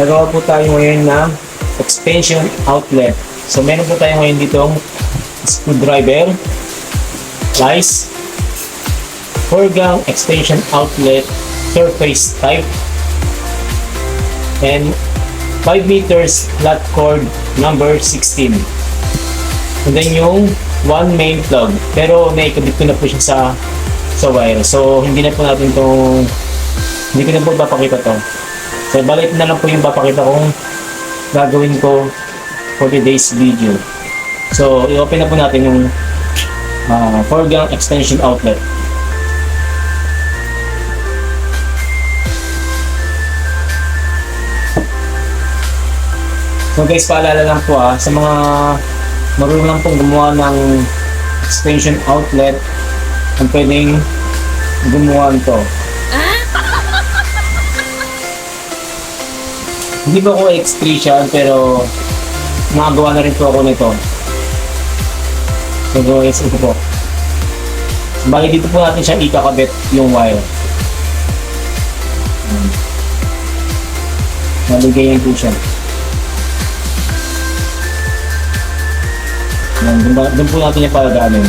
Nagawa po tayo ngayon ng extension outlet. So meron po tayo ngayon ditong screwdriver, lice, Horgang extension outlet surface type, and 5 meters flat cord number 16. And then yung one main plug. Pero naikabit ko na po siya sa sa wire. So hindi na po natin itong hindi ko na po papakita to. So balik na lang po yung papakita kong gagawin ko for today's video. So i-open na po natin yung uh, Forgang extension outlet. So guys, paalala lang po ah, sa mga marunong lang pong gumawa ng extension outlet, ang pwedeng gumawa nito. Hindi ba ako electrician pero nakagawa na rin po ako nito. So guys, ito po. Bali dito po natin siya ikakabit yung wire. Ayan. Naligayan po siya. Doon, po natin yung palaganin.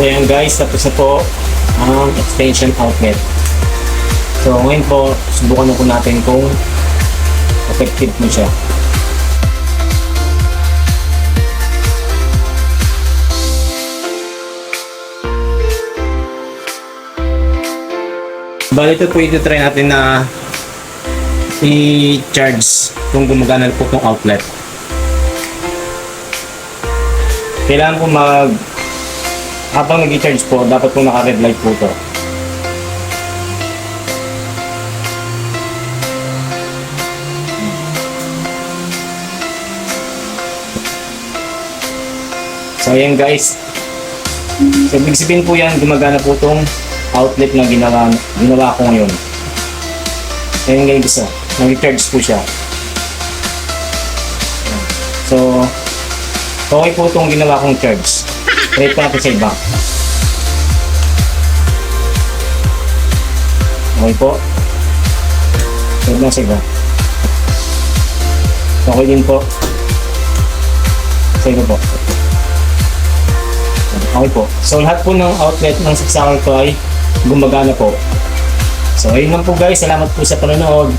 So guys, tapos na po ang extension outlet. So ngayon po, subukan na po natin kung effective po siya. Bali ito po ito-try natin na i-charge kung gumagana po itong outlet. Kailangan po mag habang nag-charge po, dapat po naka-red light po to. So ayan guys. So ibig sabihin po yan, gumagana po tong outlet na ginawa, ginawa ko ngayon. Ayan guys, oh. nag-charge po siya. So, okay po itong ginawa kong charge. Pa natin sa iba. Okay po. Try lang sa iba. Okay din po. Sa iba po. Okay po. So lahat po ng outlet ng saksakan ko ay gumagana po. So ayun lang po guys. Salamat po sa panonood.